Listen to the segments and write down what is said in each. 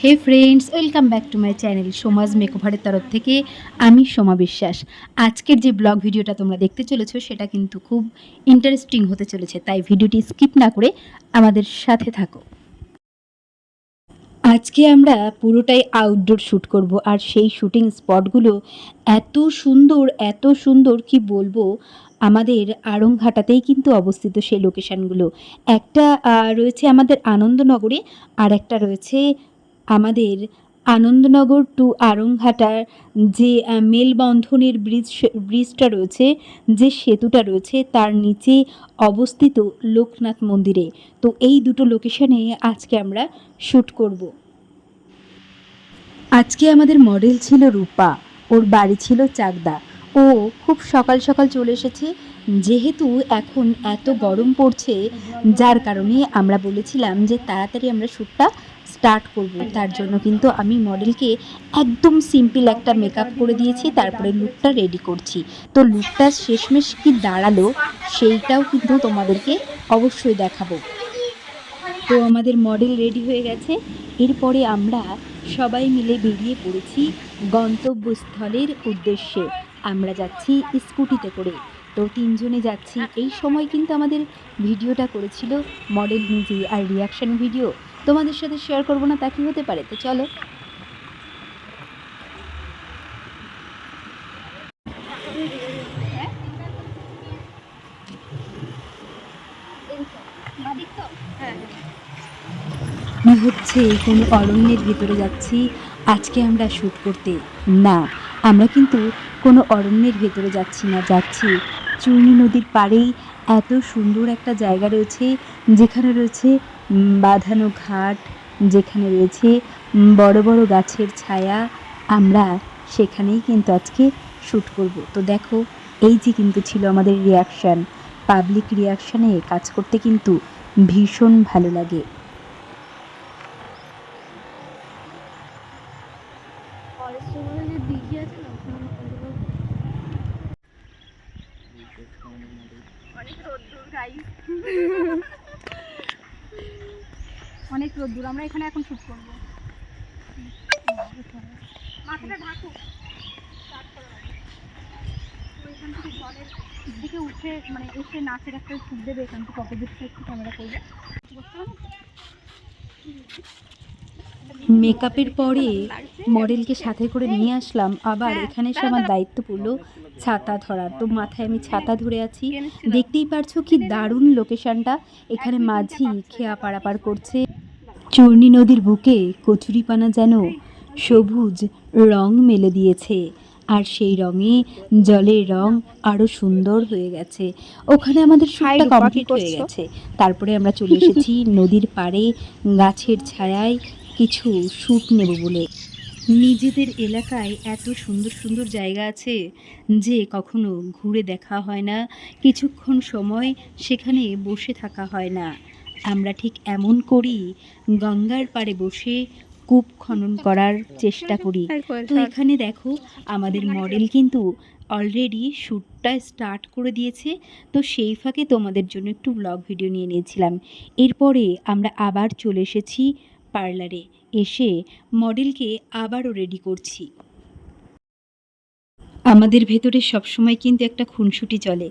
Hey friends welcome back to my channel সমাজ মেকওভারের তরফ থেকে আমি সোমা বিশ্বাস। আজকের যে ব্লগ ভিডিওটা তোমরা দেখতে চলেছো, সেটা কিন্তু খুব ইন্টারেস্টিং হতে চলেছে, তাই ভিডিওটি স্কিপ না করে আমাদের সাথে থাকো। আজকে আমরা পুরোটাই আউটডোর শ্যুট করব আর সেই শুটিং স্পটগুলো এত সুন্দর এত সুন্দর কি বলব? আমাদের আড়ংঘাটাতেই কিন্তু অবস্থিত সেই লোকেশানগুলো একটা রয়েছে আমাদের আনন্দনগরে আর একটা রয়েছে আমাদের আনন্দনগর টু আরংঘাটার যে মেলবন্ধনের ব্রিজ ব্রিজটা রয়েছে, যে সেতুটা রয়েছে, তার নিচে অবস্থিত লোকনাথ মন্দিরে। তো এই দুটো লোকেশনে আজকে আমরা শ্যুট করব। আজকে আমাদের মডেল ছিল রূপা, ওর বাড়ি ছিল চাকদা। ও খুব সকাল সকাল চলে এসেছে, যেহেতু এখন এত গরম পড়ছে, যার কারণে আমরা বলেছিলাম যে তাড়াতাড়ি আমরা শ্যুটটা স্টার্ট করব। তার জন্য কিন্তু আমি মডেলকে একদম সিম্পল একটা মেকআপ করে দিয়েছি, তারপরে লুকটা রেডি করছি। তো লুকটা শেষমেশ কি দাঁড়াল, সেইটাও কিন্তু তোমাদেরকে অবশ্যই দেখাবো। তো আমাদের মডেল রেডি হয়ে গেছে। এরপরে আমরা সবাই মিলে বেরিয়ে পড়েছি গন্তব্যস্থলের উদ্দেশ্যে। আমরা যাচ্ছি স্কুটিতে করে। তো তিনজনে যাচ্ছি। এই সময় কিন্তু আমাদের ভিডিওটা করেছিল মডেল নিজেই আর রিয়াকশান ভিডিও তোমাদের সাথে শেয়ার করব না, তা কি হতে পারে? তো চলো। হচ্ছে? কোনো অরণ্যের ভিতরে যাচ্ছি। আজকে আমরা শ্যুট করতে। না, আমরা কিন্তু কোনো অরণ্যের ভেতরে যাচ্ছি না, যাচ্ছি চূর্ণী নদীর পাড়েই। এত সুন্দর একটা জায়গা রয়েছে, যেখানে রয়েছে বাঁধানো ঘাট যেখানে রয়েছে বড় বড় গাছের ছায়া, আমরা সেখানেই কিন্তু আজকে শ্যুট করব। তো দেখো, এই যে কিন্তু ছিল আমাদের রিয়াকশান পাবলিক রিয়াকশানে কাজ করতে কিন্তু ভীষণ ভালো লাগে। অনেক রোদ্দুর আমরা এখানে এখন শুট করব। মাথাটা ঢাকো। এখান থেকে জলের দিকে উঠে মানে এসে নাচের একটা শুট দেবে এখান থেকে অপোজিট সাইড ক্যামেরা করবে। মেকআপের পরে মডেলকে সাথে করে নিয়ে আসলাম আবার এখানে এসে আমার দায়িত্ব পড়ল ছাতা ধরার। তো মাথায় আমি ছাতা ধরে আছি। দেখতেই পারছ কি দারুণ লোকেশনটা এখানে মাঝি খেয়া পারাপার করছে। চূর্ণী নদীর বুকে কচুরিপানা যেন সবুজ রং মেলে দিয়েছে আর সেই রঙে জলের রং আরও সুন্দর হয়ে গেছে। ওখানে আমাদের শুটটা কমপ্লিট হয়ে গেছে। তারপরে আমরা চলে এসেছি নদীর পাড়ে গাছের ছায়ায় কিছু শ্যুট নেব বলে। নিজেদের এলাকায় এত সুন্দর সুন্দর জায়গা আছে যে কখনো ঘুরে দেখা হয় না কিছুক্ষণ সময় সেখানে বসে থাকা হয় না। আমরা ঠিক এমন করি গঙ্গার পাড়ে বসে কূপ খনন করার চেষ্টা করি। তো এখানে দেখো আমাদের মডেল কিন্তু অলরেডি শ্যুটটা স্টার্ট করে দিয়েছে। তো সেই ফাঁকে তোমাদের জন্য একটু ব্লগ ভিডিও নিয়ে নিয়েছিলাম। এরপরে আমরা আবার চলে এসেছি পার্লারে এসে মডেলকে আবারও রেডি করছি। আমাদের ভেতরে সবসময় কিন্তু একটা খুনসুটি চলে।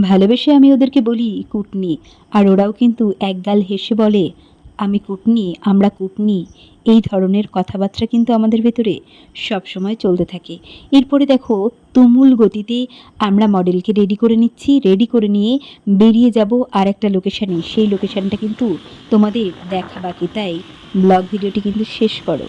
ভালোবেসে আমি ওদেরকে বলি কুটনি। আর ওরাও কিন্তু একগাল হেসে বলে, আমি কুটনি, আমরা কুটনি। এই ধরনের কথাবার্তা কিন্তু আমাদের ভেতরে সবসময় চলতে থাকে। এরপরে দেখো, তুমুল গতিতে আমরা মডেলকে রেডি করে নিচ্ছি। রেডি করে নিয়ে বেরিয়ে যাব আর একটা লোকেশানে। সেই লোকেশানটা কিন্তু তোমাদের দেখা বাকি। তাই ব্লগ ভিডিওটি কিন্তু শেষ করো।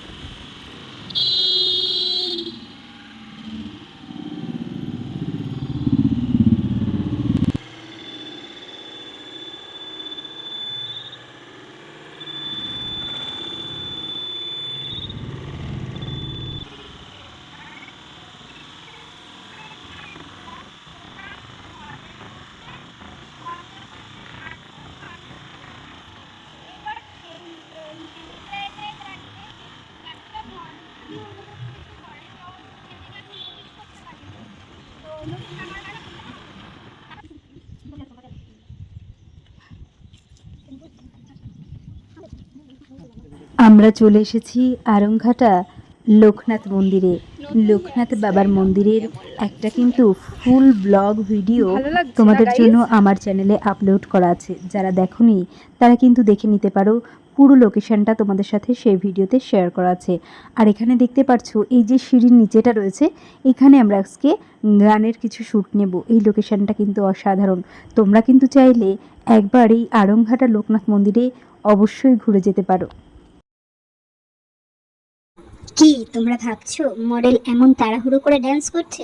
আমরা চলে এসেছি আরংঘাটা লোকনাথ মন্দিরে। লোকনাথ বাবার মন্দিরের একটা কিন্তু ফুল ব্লগ ভিডিও তোমাদের জন্য আমার চ্যানেলে আপলোড করা আছে। যারা দেখোনি তারা কিন্তু দেখে নিতে পারো পুরো লোকেশনটা তোমাদের সাথে সেই ভিডিওতে শেয়ার করা আছে। আর এখানে দেখতে পারছ এই যে সিঁড়ির নিচেটা রয়েছে এখানে আমরা আজকে গানের কিছু শ্যুট নেব। এই লোকেশনটা কিন্তু অসাধারণ। তোমরা কিন্তু চাইলে একবার এই আরংঘাটা লোকনাথ মন্দিরে অবশ্যই ঘুরে যেতে পারো। কি, তোমরা ভাবছ মডেল এমন তাড়াহুড়ো করে ড্যান্স করছে?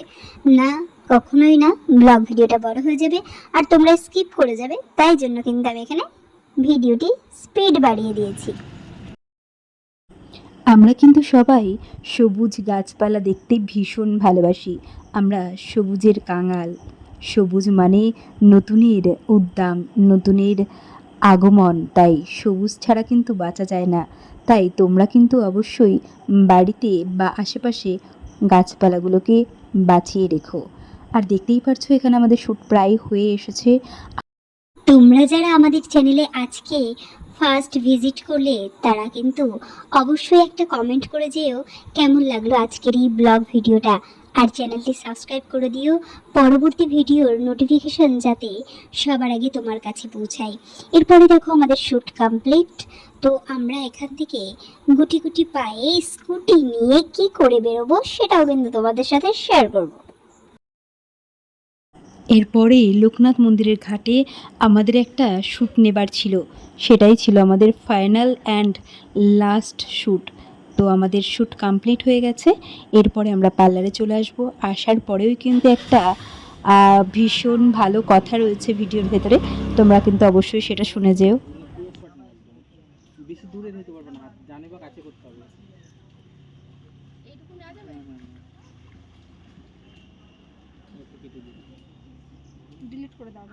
না, কখনোই না। ব্লগ ভিডিওটা বড় হয়ে যাবে আর তোমরা স্কিপ করে যাবে। তাই জন্য কিন্তু আমি এখানে ভিডিওটি স্পিড বাড়িয়ে দিয়েছি। আমরা কিন্তু সবাই সবুজ গাছপালা দেখতে ভীষণ ভালোবাসি। আমরা সবুজের কাঙাল। সবুজ মানে নতুনের উদ্দাম নতুনের আগমন। তাই সবুজ ছাড়া কিন্তু বাঁচা যায় না। তাই তোমরা কিন্তু অবশ্যই বাড়িতে বা আশেপাশে গাছপালাগুলোকে বাঁচিয়ে রেখো। আর দেখতেই পারছ, এখানে আমাদের শ্যুট প্রায় হয়ে এসেছে। তোমরা যারা আমাদের চ্যানেলে আজকে ফার্স্ট ভিজিট করলে, তারা কিন্তু অবশ্যই একটা কমেন্ট করে যেও কেমন লাগল আজকের এই ব্লগ ভিডিওটা। আর চ্যানেলটি সাবস্ক্রাইব করে দিও। পরবর্তী ভিডিওর নোটিফিকেশন যাতে সবার আগে তোমার কাছে পৌঁছায়। এরপরে দেখো আমাদের শ্যুট কমপ্লিট তো আমরা এখান থেকে গুটি গুটি পায়ে স্কুটি নিয়ে কি করে বেরোবো সেটাও কিন্তু তোমাদের সাথে শেয়ার করব। এরপরে লোকনাথ মন্দিরের ঘাটে আমাদের একটা শ্যুট নেবার ছিল। সেটাই ছিল আমাদের ফাইনাল অ্যান্ড লাস্ট শ্যুট তো আমাদের শ্যুট কমপ্লিট হয়ে গেছে। এরপরে আমরা পার্লারে চলে আসব। আসার পরেও কিন্তু একটা ভীষণ ভালো কথা রয়েছে ভিডিওর ভেতরে। তোমরা কিন্তু অবশ্যই সেটা শুনে যেও। বেশি দূরে নিতে পারবে না হাত জানে বা কাছে করতে হবে। হুম, হুম, হুম। একটু কেটে দিই। ডিলিট করে দাও।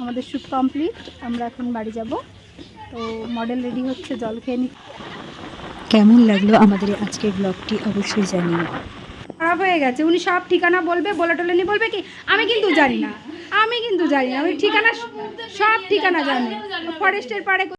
আমাদের শ্যুট কমপ্লিট আমরা এখন বাড়ি যাব। তো মডেল রেডি হচ্ছে জল খেয়ে নি কেমন লাগল আমাদের আজকের ব্লগটি অবশ্যই জানিও। খারাপ হয়ে গেছে উনি সব ঠিকানা বলবে বলে টলে নি বলবে কি আমি কিন্তু জানি না। আমি কিন্তু জানি না ওই ঠিকানা সব ঠিকানা জানি। ফরেস্টের পাড়ে